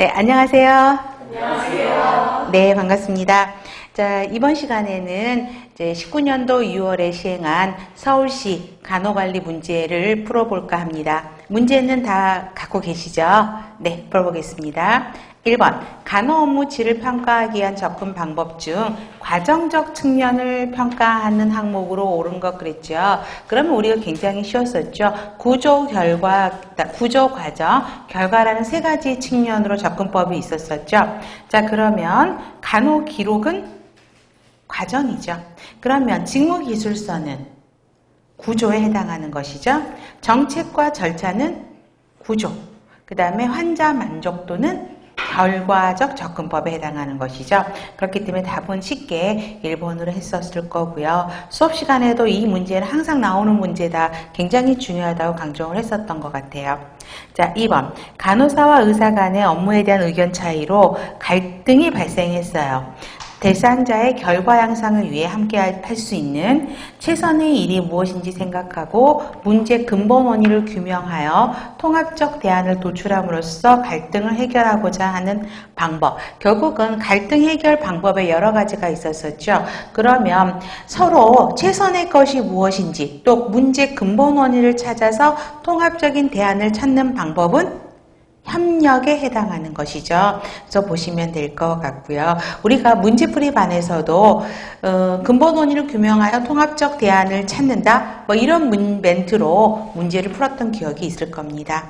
네, 안녕하세요. 안녕하세요. 네, 반갑습니다. 자, 이번 시간에는 이제 19년도 6월에 시행한 서울시 간호관리 문제를 풀어볼까 합니다. 문제는 다 갖고 계시죠? 네, 풀어보겠습니다. 1번, 간호 업무 질을 평가하기 위한 접근 방법 중 과정적 측면을 평가하는 항목으로 옳은 것 그랬죠. 그러면 우리가 굉장히 쉬웠었죠. 구조 결과, 구조 과정, 결과라는 세 가지 측면으로 접근법이 있었었죠. 자, 그러면 간호 기록은 과정이죠. 그러면 직무 기술서는 구조에 해당하는 것이죠. 정책과 절차는 구조. 그 다음에 환자 만족도는 결과적 접근법에 해당하는 것이죠. 그렇기 때문에 답은 쉽게 1번으로 했었을 거고요. 수업 시간에도 이 문제는 항상 나오는 문제다. 굉장히 중요하다고 강조를 했었던 것 같아요. 자, 2번. 간호사와 의사 간의 업무에 대한 의견 차이로 갈등이 발생했어요. 대상자의 결과 향상을 위해 함께 할 수 있는 최선의 일이 무엇인지 생각하고 문제 근본 원인을 규명하여 통합적 대안을 도출함으로써 갈등을 해결하고자 하는 방법. 결국은 갈등 해결 방법에 여러 가지가 있었었죠. 그러면 서로 최선의 것이 무엇인지 또 문제 근본 원인을 찾아서 통합적인 대안을 찾는 방법은 협력에 해당하는 것이죠. 그래서 보시면 될 것 같고요. 우리가 문제풀이 반에서도 어, 근본 원인을 규명하여 통합적 대안을 찾는다. 뭐 이런 문, 멘트로 문제를 풀었던 기억이 있을 겁니다.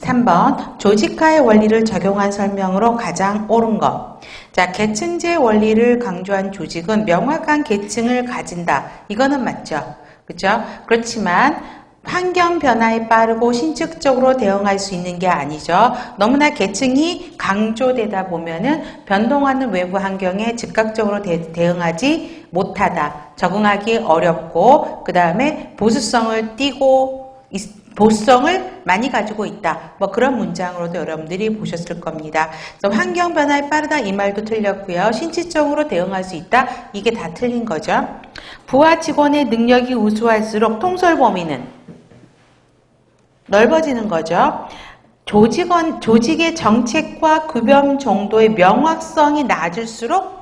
3번 조직화의 원리를 적용한 설명으로 가장 옳은 것. 자, 계층제 원리를 강조한 조직은 명확한 계층을 가진다. 이거는 맞죠. 그렇죠? 그렇지만 환경 변화에 빠르고 신축적으로 대응할 수 있는 게 아니죠. 너무나 계층이 강조되다 보면은 변동하는 외부 환경에 즉각적으로 대, 응하지 못하다. 적응하기 어렵고 그 다음에 보수성을 띠고 보수성을 많이 가지고 있다. 뭐 그런 문장으로도 여러분들이 보셨을 겁니다. 그래서 환경 변화에 빠르다 이 말도 틀렸고요. 신체적으로 대응할 수 있다. 이게 다 틀린 거죠. 부하 직원의 능력이 우수할수록 통솔 범위는 넓어지는 거죠. 조직원, 조직의 정책과 급여 정도의 명확성이 낮을수록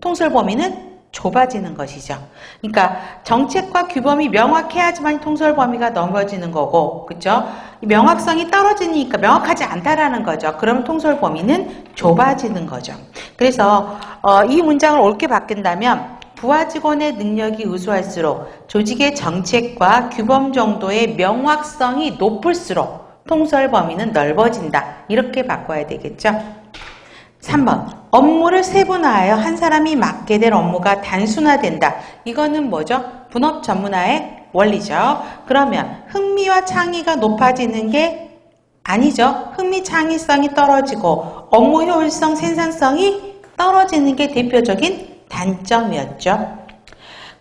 통솔 범위는 좁아지는 것이죠. 그러니까 정책과 규범이 명확해야지만 통솔 범위가 넓어지는 거고, 그죠? 명확성이 떨어지니까 명확하지 않다라는 거죠. 그럼 통솔 범위는 좁아지는 거죠. 그래서 어, 이 문장을 옳게 바꾼다면 부하 직원의 능력이 우수할수록 조직의 정책과 규범 정도의 명확성이 높을수록 통솔 범위는 넓어진다. 이렇게 바꿔야 되겠죠. 3번 업무를 세분화하여 한 사람이 맡게 될 업무가 단순화된다. 이거는 뭐죠? 분업 전문화의 원리죠. 그러면 흥미와 창의가 높아지는 게 아니죠. 흥미 창의성이 떨어지고 업무 효율성 생산성이 떨어지는 게 대표적인 단점이었죠.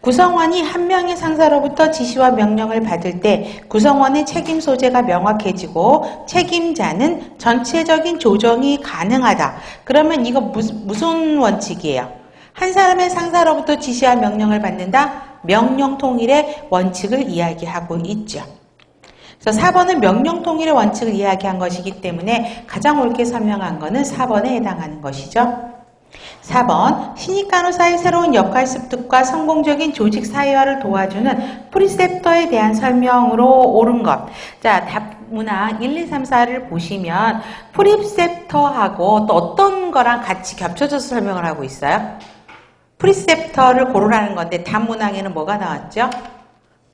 구성원이 한 명의 상사로부터 지시와 명령을 받을 때 구성원의 책임 소재가 명확해지고 책임자는 전체적인 조정이 가능하다. 그러면 이거 무슨, 무슨 원칙이에요? 한 사람의 상사로부터 지시와 명령을 받는다? 명령 통일의 원칙을 이야기하고 있죠. 그래서 4번은 명령 통일의 원칙을 이야기한 것이기 때문에 가장 옳게 설명한 것은 4번에 해당하는 것이죠. 4번 신입 간호사의 새로운 역할 습득과 성공적인 조직 사회화를 도와주는 프리셉터에 대한 설명으로 옳은 것. 자, 답 문항 1, 2, 3, 4를 보시면 프리셉터하고 또 어떤 거랑 같이 겹쳐져서 설명을 하고 있어요? 프리셉터를 고르라는 건데 답 문항에는 뭐가 나왔죠?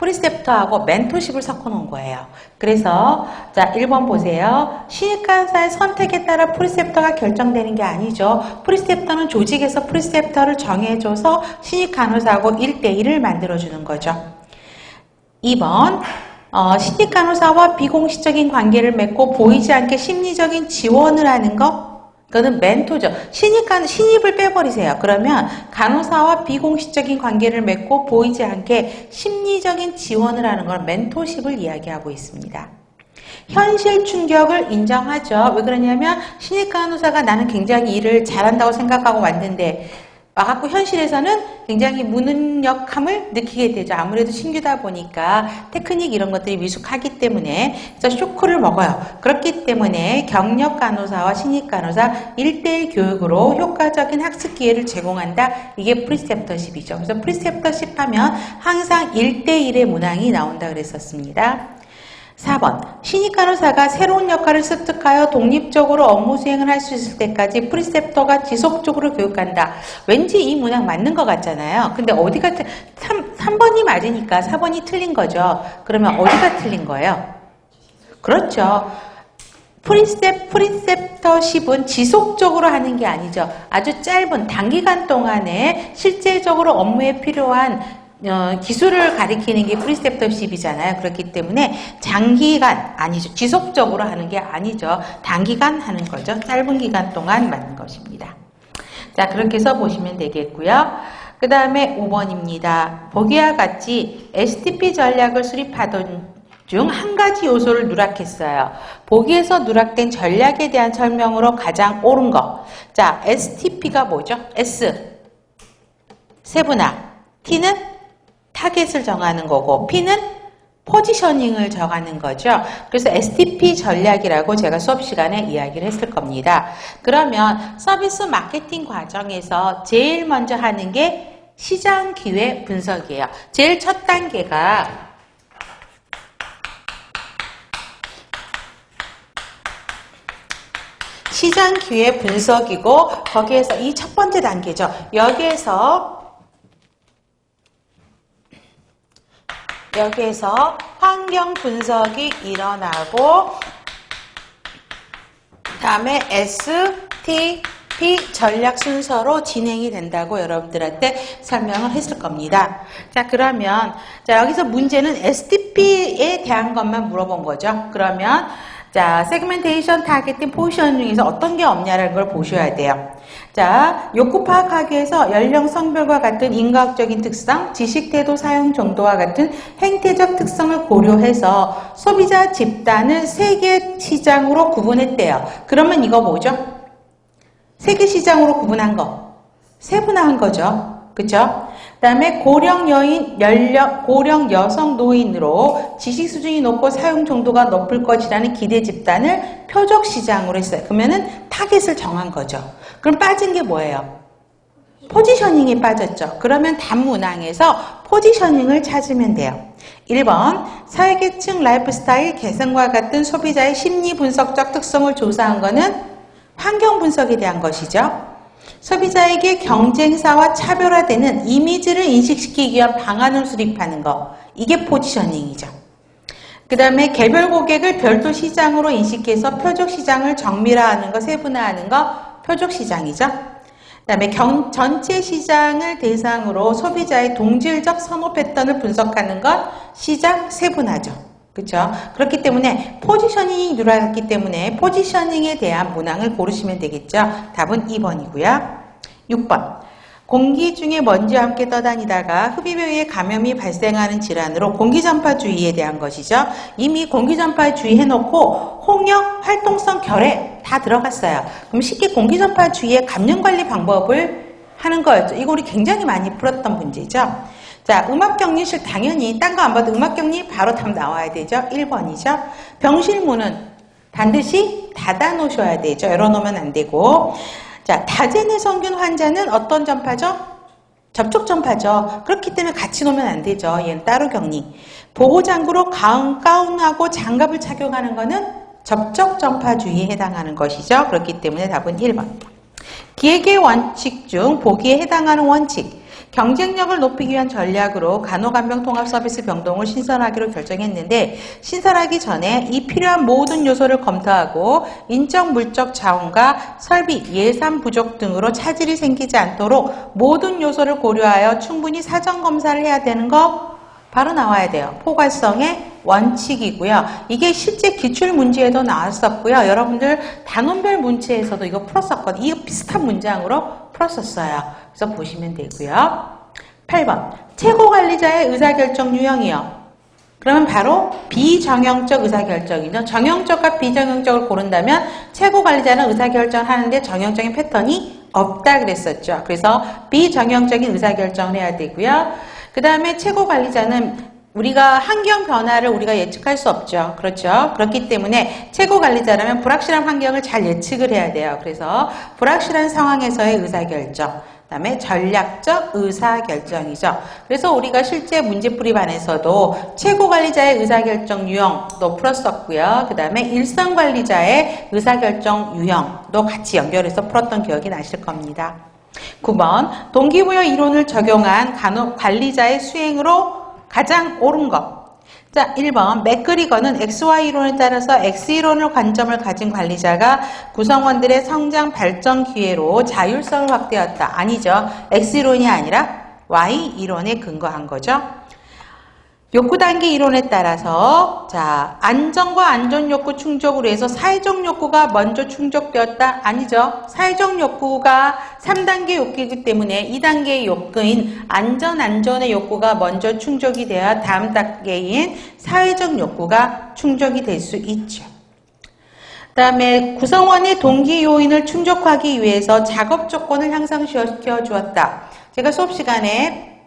프리셉터하고 멘토십을 섞어 놓은 거예요. 그래서 자 1번 보세요. 신입 간사의 선택에 따라 프리셉터가 결정되는 게 아니죠. 프리셉터는 조직에서 프리셉터를 정해줘서 신입 간호사하고 1대1을 만들어주는 거죠. 2번 어, 신입 간호사와 비공식적인 관계를 맺고 보이지 않게 심리적인 지원을 하는 거 그거는 멘토죠. 신입 간, 신입을 빼버리세요. 그러면 간호사와 비공식적인 관계를 맺고 보이지 않게 심리적인 지원을 하는 걸 멘토십을 이야기하고 있습니다. 현실 충격을 인정하죠. 왜 그러냐면 신입 간호사가 나는 굉장히 일을 잘한다고 생각하고 왔는데 와갖고 현실에서는 굉장히 무능력함을 느끼게 되죠. 아무래도 신규다 보니까 테크닉 이런 것들이 미숙하기 때문에 그래서 쇼크를 먹어요. 그렇기 때문에 경력 간호사와 신입 간호사 1대1 교육으로 효과적인 학습 기회를 제공한다. 이게 프리셉터십이죠. 그래서 프리셉터십 하면 항상 1대1의 문항이 나온다 그랬었습니다. 4번 신입 간호사가 새로운 역할을 습득하여 독립적으로 업무 수행을 할 수 있을 때까지 프리셉터가 지속적으로 교육한다. 왠지 이 문항 맞는 것 같잖아요. 근데 어디가 틀, 3, 3번이 맞으니까 4번이 틀린 거죠. 그러면 어디가 틀린 거예요? 그렇죠. 프리셉, 프리셉터십은 지속적으로 하는 게 아니죠. 아주 짧은 단기간 동안에 실제적으로 업무에 필요한 어, 기술을 가리키는 게 프리셉터십이잖아요. 그렇기 때문에 장기간 아니죠. 지속적으로 하는 게 아니죠. 단기간 하는 거죠. 짧은 기간 동안 맞는 것입니다. 자, 그렇게 써보시면 되겠고요. 그 다음에 5번입니다. 보기와 같이 STP 전략을 수립하던 중 한 가지 요소를 누락했어요. 보기에서 누락된 전략에 대한 설명으로 가장 옳은 거. 자, STP가 뭐죠? S. 세분화. T는 타겟을 정하는 거고 P는 포지셔닝을 정하는 거죠. 그래서 STP 전략이라고 제가 수업 시간에 이야기를 했을 겁니다. 그러면 서비스 마케팅 과정에서 제일 먼저 하는 게 시장 기회 분석이에요. 제일 첫 단계가 시장 기회 분석이고 거기에서 이 첫 번째 단계죠. 여기에서 여기에서 환경 분석이 일어나고 다음에 S, T, P 전략 순서로 진행이 된다고 여러분들한테 설명을 했을 겁니다. 자 그러면 자 여기서 문제는 STP에 대한 것만 물어본 거죠. 그러면 자 세그멘테이션, 타겟팅, 포지션 중에서 어떤 게 없냐라는 걸 보셔야 돼요. 자, 욕구 파악하기 위해서 연령, 성별과 같은 인과학적인 특성, 지식, 태도, 사용 정도와 같은 행태적 특성을 고려해서 소비자 집단을 세계 시장으로 구분했대요. 그러면 이거 뭐죠? 세계 시장으로 구분한 거. 세분화한 거죠. 그쵸? 그 다음에 고령 여인, 연령, 고령 여성 노인으로 지식 수준이 높고 사용 정도가 높을 것이라는 기대 집단을 표적 시장으로 했어요. 그러면은 타겟을 정한 거죠. 그럼 빠진 게 뭐예요? 포지셔닝이 빠졌죠. 그러면 단문항에서 포지셔닝을 찾으면 돼요. 1번 사회계층 라이프스타일 개선과 같은 소비자의 심리 분석적 특성을 조사한 것은 환경 분석에 대한 것이죠. 소비자에게 경쟁사와 차별화되는 이미지를 인식시키기 위한 방안을 수립하는 것. 이게 포지셔닝이죠. 그 다음에 개별 고객을 별도 시장으로 인식해서 표적 시장을 정밀화하는 것, 세분화하는 것, 표적 시장이죠. 그 다음에 경, 전체 시장을 대상으로 소비자의 동질적 선호 패턴을 분석하는 것 시장 세분화죠. 그렇죠? 그렇기 때문에 포지셔닝이 누락했기 때문에 포지셔닝에 대한 문항을 고르시면 되겠죠. 답은 2번이고요. 6번 공기 중에 먼지와 함께 떠다니다가 흡입에 의해 감염이 발생하는 질환으로 공기전파 주의에 대한 것이죠. 이미 공기전파 주의 해놓고 홍역, 활동성 결핵 다 들어갔어요. 그럼 쉽게 공기전파 주의의 감염관리 방법을 하는 거였죠. 이거 우리 굉장히 많이 풀었던 문제죠. 자, 음악격리실 당연히 딴 거 안 봐도 음악격리 바로 답 나와야 되죠. 1번이죠. 병실문은 반드시 닫아 놓으셔야 되죠. 열어놓으면 안 되고 자, 다제네 성균 환자는 어떤 전파죠? 접촉 전파죠. 그렇기 때문에 같이 놓으면 안 되죠. 얘는 따로 격리. 보호장구로 가운, 가운하고 장갑을 착용하는 것은 접촉 전파주의에 해당하는 것이죠. 그렇기 때문에 답은 1번. 기획의 원칙 중 보기에 해당하는 원칙. 경쟁력을 높이기 위한 전략으로 간호간병 통합 서비스 병동을 신설하기로 결정했는데 신설하기 전에 이 필요한 모든 요소를 검토하고 인적 물적 자원과 설비 예산 부족 등으로 차질이 생기지 않도록 모든 요소를 고려하여 충분히 사전 검사를 해야 되는 거 바로 나와야 돼요. 포괄성의 원칙이고요. 이게 실제 기출 문제에도 나왔었고요. 여러분들 단원별 문제에서도 이거 풀었었거든요. 이거 비슷한 문장으로 풀었었어요. 그래서 보시면 되고요. 8번 최고 관리자의 의사결정 유형이요. 그러면 바로 비정형적 의사결정이죠. 정형적과 비정형적을 고른다면 최고 관리자는 의사결정을 하는데 정형적인 패턴이 없다 그랬었죠. 그래서 비정형적인 의사결정을 해야 되고요. 그 다음에 최고 관리자는 우리가 환경 변화를 우리가 예측할 수 없죠. 그렇죠. 그렇기 때문에 최고 관리자라면 불확실한 환경을 잘 예측을 해야 돼요. 그래서 불확실한 상황에서의 의사결정. 그다음에 전략적 의사결정이죠. 그래서 우리가 실제 문제풀이 반에서도 최고관리자의 의사결정 유형도 풀었었고요. 그 다음에 일선관리자의 의사결정 유형도 같이 연결해서 풀었던 기억이 나실 겁니다. 9번 동기부여 이론을 적용한 간호 관리자의 수행으로 가장 옳은 것. 자, 1번 맥그리거는 XY 이론에 따라서 X 이론을 관점을 가진 관리자가 구성원들의 성장 발전 기회로 자율성을 확대했다. 아니죠. X 이론이 아니라 Y 이론에 근거한 거죠. 욕구 단계 이론에 따라서 자 안정과 안전 욕구 충족으로 해서 사회적 욕구가 먼저 충족되었다. 아니죠? 사회적 욕구가 3단계 욕구이기 때문에 2단계의 욕구인 안전 안전의 욕구가 먼저 충족이 되어야 다음 단계인 사회적 욕구가 충족이 될 수 있죠. 다음에 구성원의 동기 요인을 충족하기 위해서 작업 조건을 향상시켜 주었다. 제가 수업 시간에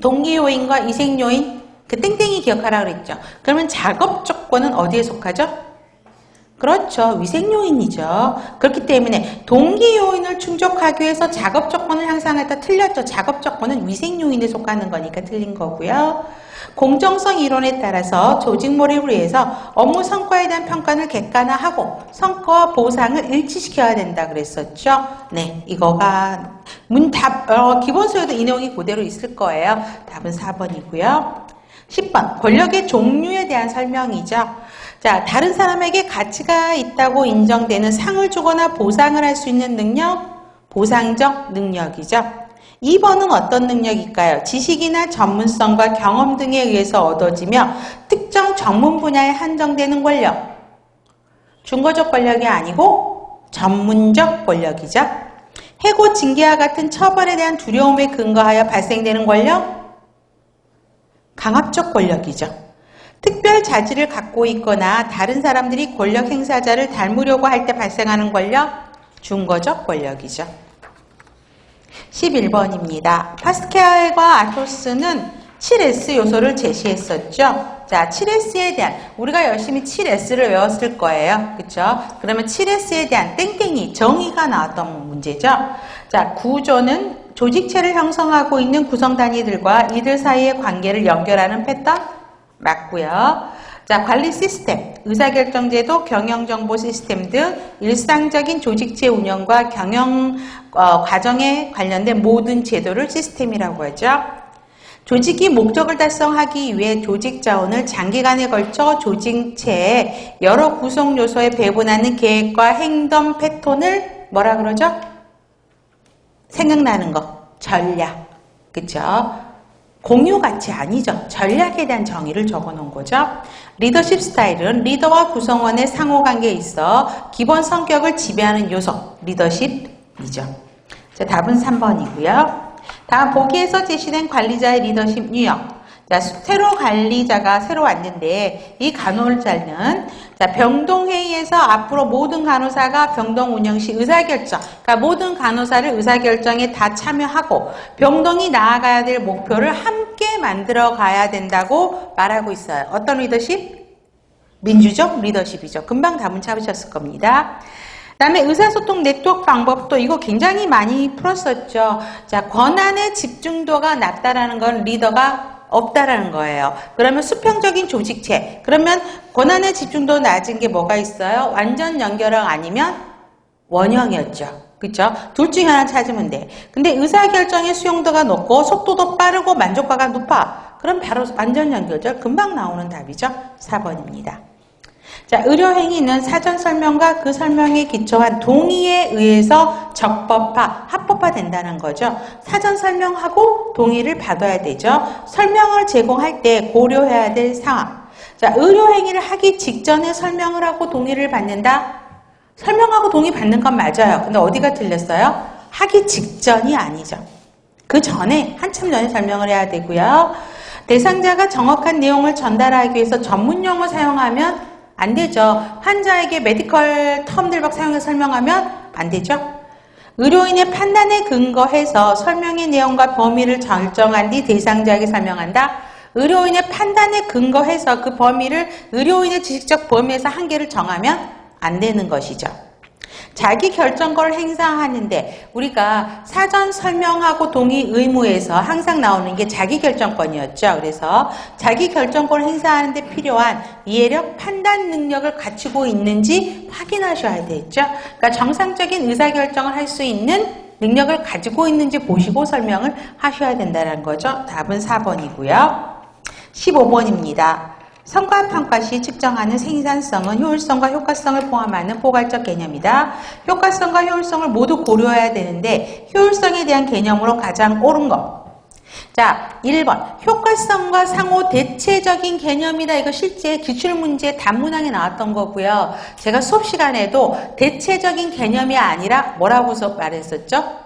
동기 요인과 이생 요인 그 땡땡이 기억하라 그랬죠. 그러면 작업 조건은 어디에 속하죠? 그렇죠. 위생 요인이죠. 그렇기 때문에 동기 요인을 충족하기 위해서 작업 조건을 향상했다 틀렸죠. 작업 조건은 위생 요인에 속하는 거니까 틀린 거고요. 공정성 이론에 따라서 조직 몰입을 위해서 업무 성과에 대한 평가를 객관화하고 성과와 보상을 일치시켜야 된다 그랬었죠. 네, 이거가 문답 어, 기본서에도 이 내용이 그대로 있을 거예요. 답은 4번이고요. 10번 권력의 종류에 대한 설명이죠. 자, 다른 사람에게 가치가 있다고 인정되는 상을 주거나 보상을 할 수 있는 능력, 보상적 능력이죠. 2번은 어떤 능력일까요? 지식이나 전문성과 경험 등에 의해서 얻어지며 특정 전문 분야에 한정되는 권력. 중거적 권력이 아니고 전문적 권력이죠. 해고 징계와 같은 처벌에 대한 두려움에 근거하여 발생되는 권력, 강압적 권력이죠. 특별 자질을 갖고 있거나 다른 사람들이 권력 행사자를 닮으려고 할 때 발생하는 권력, 중거적 권력이죠. 11번입니다. 파스칼과 아토스는 7S 요소를 제시했었죠. 자, 7S에 대한 우리가 열심히 7S를 외웠을 거예요. 그렇죠? 그러면 7S에 대한 땡땡이 정의가 나왔던 문제죠. 자, 구조는 조직체를 형성하고 있는 구성 단위들과 이들 사이의 관계를 연결하는 패턴 맞고요. 자, 관리 시스템, 의사결정제도, 경영정보 시스템 등 일상적인 조직체 운영과 경영 어, 과정에 관련된 모든 제도를 시스템이라고 하죠. 조직이 목적을 달성하기 위해 조직 자원을 장기간에 걸쳐 조직체의 여러 구성 요소에 배분하는 계획과 행동 패턴을 뭐라 그러죠? 생각나는 거, 전략. 그쵸? 공유 가치 아니죠. 전략에 대한 정의를 적어 놓은 거죠. 리더십 스타일은 리더와 구성원의 상호관계에 있어 기본 성격을 지배하는 요소, 리더십이죠. 자, 답은 3번이고요. 다음 보기에서 제시된 관리자의 리더십 유형. 자, 새로 관리자가 새로 왔는데 이 간호자는 자, 병동회의에서 앞으로 모든 간호사가 병동 운영 시 의사결정, 그러니까 모든 간호사를 의사결정에 다 참여하고 병동이 나아가야 될 목표를 함께 만들어 가야 된다고 말하고 있어요. 어떤 리더십? 민주적 리더십이죠. 금방 답은 잡으셨을 겁니다. 그다음에 의사소통 네트워크 방법도 이거 굉장히 많이 풀었었죠. 자, 권한의 집중도가 낮다라는 건 리더가 없다라는 거예요. 그러면 수평적인 조직체. 그러면 권한의 집중도 낮은 게 뭐가 있어요? 완전 연결형 아니면 원형이었죠. 그쵸? 둘 중에 하나 찾으면 돼. 근데 의사결정의 수용도가 높고 속도도 빠르고 만족도가 높아. 그럼 바로 완전 연결절 금방 나오는 답이죠. 4번입니다. 자, 의료행위는 사전 설명과 그 설명에 기초한 동의에 의해서 적법화, 합 법화 된다는 거죠. 사전 설명하고 동의를 받아야 되죠. 설명을 제공할 때 고려해야 될 상황. 자, 의료행위를 하기 직전에 설명을 하고 동의를 받는다? 설명하고 동의 받는 건 맞아요. 근데 어디가 틀렸어요? 하기 직전이 아니죠. 그 전에, 한참 전에 설명을 해야 되고요. 대상자가 정확한 내용을 전달하기 위해서 전문 용어 사용하면 안 되죠. 환자에게 메디컬 텀들 막 사용해서 설명하면 안 되죠. 의료인의 판단에 근거해서 설명의 내용과 범위를 결정한 뒤 대상자에게 설명한다. 의료인의 판단에 근거해서 그 범위를 의료인의 지식적 범위에서 한계를 정하면 안 되는 것이죠. 자기 결정권을 행사하는데 우리가 사전 설명하고 동의 의무에서 항상 나오는 게 자기 결정권이었죠. 그래서 자기 결정권을 행사하는데 필요한 이해력, 판단 능력을 갖추고 있는지 확인하셔야 되죠. 그러니까 정상적인 의사결정을 할 수 있는 능력을 가지고 있는지 보시고 설명을 하셔야 된다는 거죠. 답은 4번이고요. 15번입니다. 성과 평가 시 측정하는 생산성은 효율성과 효과성을 포함하는 포괄적 개념이다. 효과성과 효율성을 모두 고려해야 되는데 효율성에 대한 개념으로 가장 옳은 것. 자, 1번. 효과성과 상호 대체적인 개념이다. 이거 실제 기출문제 단문항에 나왔던 거고요. 제가 수업 시간에도 대체적인 개념이 아니라 뭐라고 말했었죠?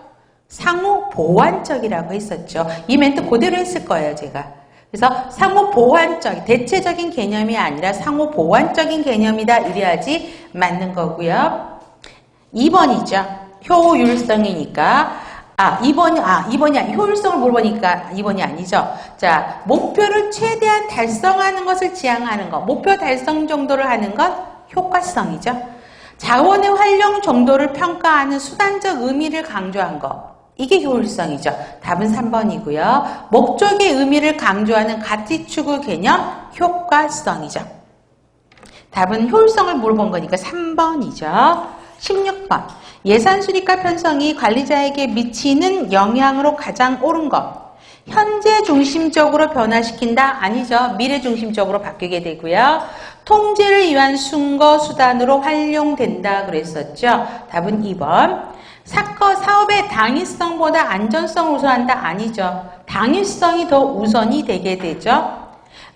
상호 보완적이라고 했었죠. 이 멘트 그대로 했을 거예요, 제가. 그래서 상호 보완적, 대체적인 개념이 아니라 상호 보완적인 개념이다. 이래야지 맞는 거고요. 2번이죠. 효율성이니까. 아, 2번이, 아, 2번이 아니, 효율성을 물어보니까 2번이 아니죠. 자, 목표를 최대한 달성하는 것을 지향하는 것. 목표 달성 정도를 하는 것, 효과성이죠. 자원의 활용 정도를 평가하는 수단적 의미를 강조한 것. 이게 효율성이죠. 답은 3번이고요. 목적의 의미를 강조하는 가치 추구 개념 효과성이죠. 답은 효율성을 물어본 거니까 3번이죠. 16번. 예산 수립과 편성이 관리자에게 미치는 영향으로 가장 옳은 것. 현재 중심적으로 변화시킨다? 아니죠. 미래 중심적으로 바뀌게 되고요. 통제를 위한 순거 수단으로 활용된다 그랬었죠. 답은 2번. 사건 사업의 당위성보다 안전성을 우선한다 아니죠. 당위성이 더 우선이 되게 되죠.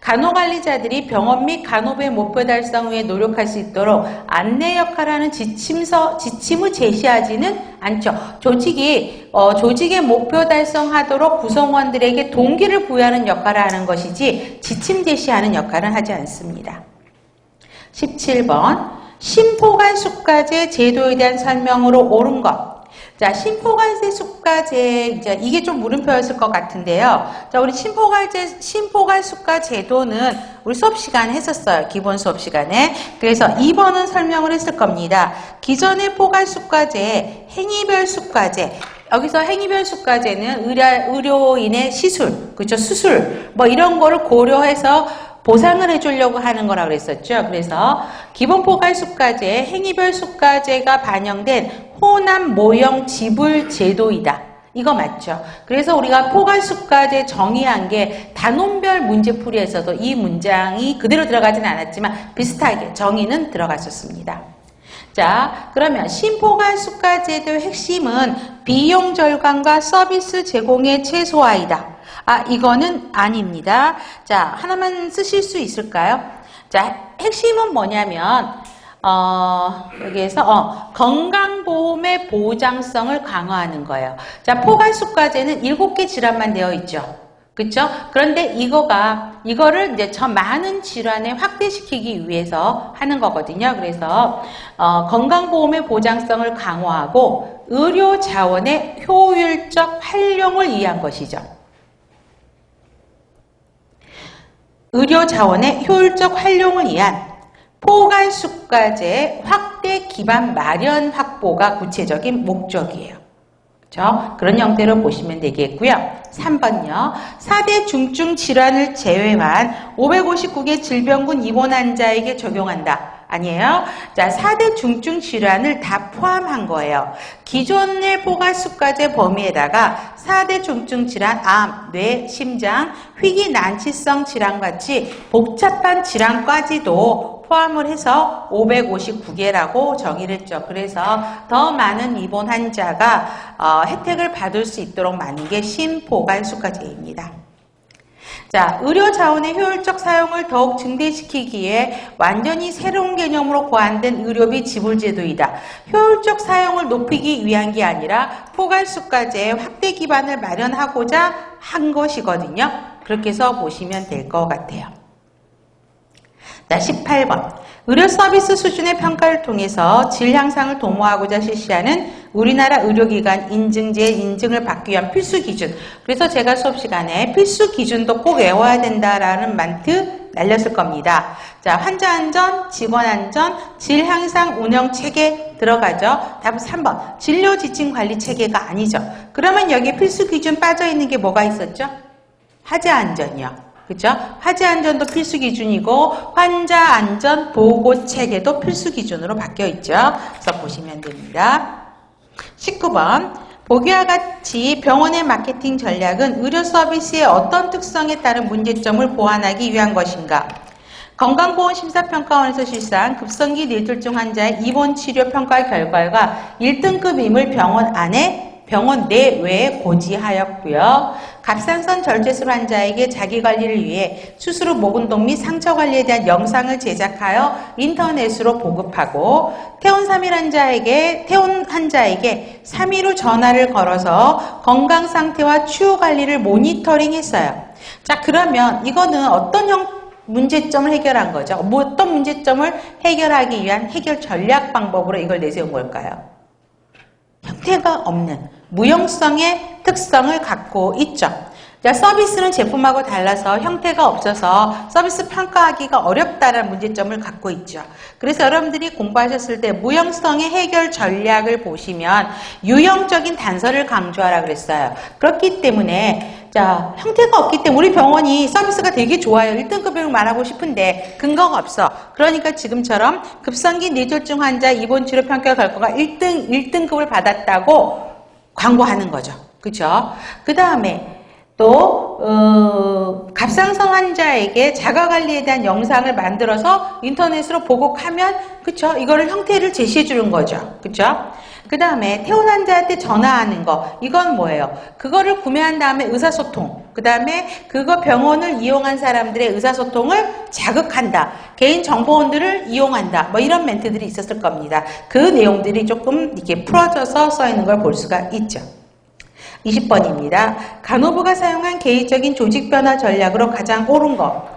간호관리자들이 병원 및 간호부의 목표 달성 위해 노력할 수 있도록 안내 역할하는 지침서, 지침을 제시하지는 않죠. 조직이, 어, 조직의 목표 달성하도록 구성원들에게 동기를 부여하는 역할을 하는 것이지 지침 제시하는 역할은 하지 않습니다. 17번. 심포관 숙가제 제도에 대한 설명으로 옳은 것. 자, 심포관세 숙가제, 이제 이게 좀 물음표였을 것 같은데요. 자, 우리 심포관제, 심포관 숙가 제도는 우리 수업 시간에 했었어요. 기본 수업 시간에. 그래서 2번은 설명을 했을 겁니다. 기존의 포괄 숙가제, 행위별 숙가제, 여기서 행위별 숙가제는 의료, 의료인의 시술, 그렇죠? 수술, 뭐 이런 거를 고려해서 보상을 해주려고 하는 거라 그랬었죠. 그래서 기본 포괄 숙가제, 행위별 숙가제가 반영된 호남 모형 지불 제도이다. 이거 맞죠? 그래서 우리가 포괄수까지 정의한 게 단원별 문제풀이에서도 이 문장이 그대로 들어가진 않았지만 비슷하게 정의는 들어갔었습니다. 자, 그러면 신포괄수까지의 핵심은 비용 절감과 서비스 제공의 최소화이다. 아, 이거는 아닙니다. 자, 하나만 쓰실 수 있을까요? 자, 핵심은 뭐냐면 어, 여기에서 어, 건강보험의 보장성을 강화하는 거예요. 자, 포괄수과제는 7개 질환만 되어 있죠. 그렇죠? 그런데 이거가 이거를 이제 저 많은 질환에 확대시키기 위해서 하는 거거든요. 그래서 어, 건강보험의 보장성을 강화하고 의료 자원의 효율적 활용을 위한 것이죠. 의료 자원의 효율적 활용을 위한 포괄수과제 확대 기반 마련 확보가 구체적인 목적이에요. 그렇죠? 그런 형태로 보시면 되겠고요. 3번요. 4대 중증 질환을 제외한 559개 질병군 입원 환자에게 적용한다. 아니에요. 자, 4대 중증 질환을 다 포함한 거예요. 기존의 포괄수과제 범위에다가 4대 중증 질환, 암, 뇌, 심장, 희귀 난치성 질환 같이 복잡한 질환까지도 포함을 해서 559개라고 정의를 했죠. 그래서 더 많은 입원 환자가 어, 혜택을 받을 수 있도록 만든 게 심포괄수과제입니다. 자, 의료 자원의 효율적 사용을 더욱 증대시키기에 완전히 새로운 개념으로 고안된 의료비 지불 제도이다. 효율적 사용을 높이기 위한 게 아니라 포괄수과제의 확대 기반을 마련하고자 한 것이거든요. 그렇게 해서 보시면 될 것 같아요. 자, 18번. 의료 서비스 수준의 평가를 통해서 질 향상을 도모하고자 실시하는 우리나라 의료기관 인증제 인증을 받기 위한 필수 기준. 그래서 제가 수업 시간에 필수 기준도 꼭 외워야 된다라는 멘트 날렸을 겁니다. 자, 환자 안전, 직원 안전, 질 향상 운영 체계 들어가죠. 답은 3번. 진료 지침 관리 체계가 아니죠. 그러면 여기 필수 기준 빠져 있는 게 뭐가 있었죠? 화재 안전이요. 그죠? 화재 안전도 필수 기준이고 환자 안전 보고 체계도 필수 기준으로 바뀌어 있죠. 그래서 보시면 됩니다. 19번 보기와 같이 병원의 마케팅 전략은 의료 서비스의 어떤 특성에 따른 문제점을 보완하기 위한 것인가? 건강보험심사평가원에서 실시한 급성기 뇌졸중 환자의 입원 치료 평가 결과가 1등급임을 병원 안에 병원 내외에 고지하였고요. 갑상선 절제술 환자에게 자기관리를 위해 수술 후 목운동 및 상처 관리에 대한 영상을 제작하여 인터넷으로 보급하고 태원 3일 환자에게 태원 환자에게 3일 후 전화를 걸어서 건강 상태와 추후 관리를 모니터링했어요. 자 그러면 이거는 어떤 형 문제점을 해결한 거죠? 뭐 어떤 문제점을 해결하기 위한 해결 전략 방법으로 이걸 내세운 걸까요? 형태가 없는 무용성의 특성을 갖고 있죠. 자, 서비스는 제품하고 달라서 형태가 없어서 서비스 평가하기가 어렵다는 문제점을 갖고 있죠. 그래서 여러분들이 공부하셨을 때 무형성의 해결 전략을 보시면 유형적인 단서를 강조하라 그랬어요. 그렇기 때문에 자, 형태가 없기 때문에 우리 병원이 서비스가 되게 좋아요. 1등급을 말하고 싶은데 근거가 없어. 그러니까 지금처럼 급성기 뇌졸중 환자 입원 치료 평가 결과가 1등 1등급을 받았다고 광고하는 거죠. 그죠? 그 다음에 또 어, 갑상선 환자에게 자가관리에 대한 영상을 만들어서 인터넷으로 보고하면 그쵸? 이거를 형태를 제시해 주는 거죠. 그쵸? 그 다음에 태원 환자한테 전화하는 거. 이건 뭐예요? 그거를 구매한 다음에 의사소통 그 다음에 그거 병원을 이용한 사람들의 의사소통을 자극한다 개인 정보원들을 이용한다 뭐 이런 멘트들이 있었을 겁니다 그 내용들이 조금 이렇게 풀어져서 써 있는 걸 볼 수가 있죠 20번입니다. 간호부가 사용한 개인적인 조직 변화 전략으로 가장 옳은 것.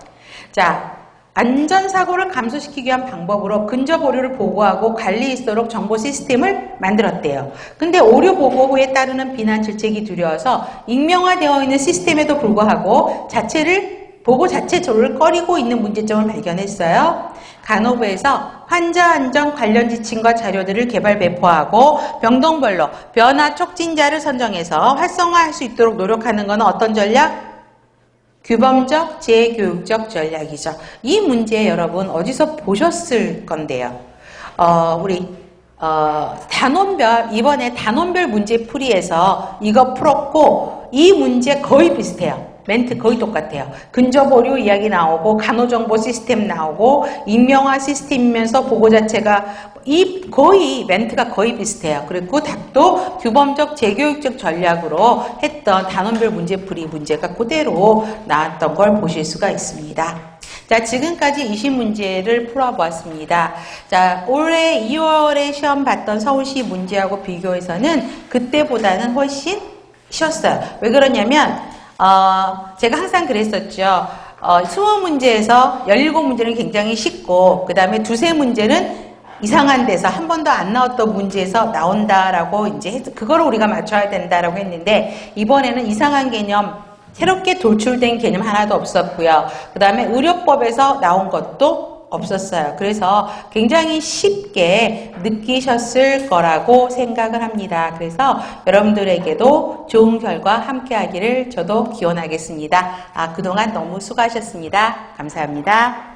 자, 안전사고를 감소시키기 위한 방법으로 근접 오류를 보고하고 관리 있도록 정보 시스템을 만들었대요. 근데 오류 보고 후에 따르는 비난 질책이 두려워서 익명화되어 있는 시스템에도 불구하고 자체를 보고 자체를 꺼리고 있는 문제점을 발견했어요. 간호부에서 환자 안전 관련 지침과 자료들을 개발 배포하고 병동별로 변화 촉진자를 선정해서 활성화할 수 있도록 노력하는 것은 어떤 전략? 규범적 재교육적 전략이죠. 이 문제 여러분 어디서 보셨을 건데요. 어, 우리 어, 단원별 이번에 단원별 문제 풀이에서 이거 풀었고 이 문제 거의 비슷해요. 멘트 거의 똑같아요. 근접 오류 이야기 나오고 간호정보 시스템 나오고 익명화 시스템이면서 보고 자체가 이 거의 멘트가 거의 비슷해요. 그리고 답도 규범적 재교육적 전략으로 했던 단원별 문제풀이 문제가 그대로 나왔던 걸 보실 수가 있습니다. 자, 지금까지 20문제를 풀어보았습니다. 자, 올해 2월에 시험 봤던 서울시 문제하고 비교해서는 그때보다는 훨씬 쉬웠어요. 왜 그러냐면, 어, 제가 항상 그랬었죠. 어, 20문제에서 17문제는 굉장히 쉽고, 그 다음에 두세 문제는 이상한 데서 한 번도 안 나왔던 문제에서 나온다라고 이제 했, 그거를 우리가 맞춰야 된다라고 했는데, 이번에는 이상한 개념, 새롭게 돌출된 개념 하나도 없었고요. 그 다음에 의료법에서 나온 것도 없었어요. 그래서 굉장히 쉽게 느끼셨을 거라고 생각을 합니다. 그래서 여러분들에게도 좋은 결과 함께 하기를 저도 기원하겠습니다. 아, 그동안 너무 수고하셨습니다. 감사합니다.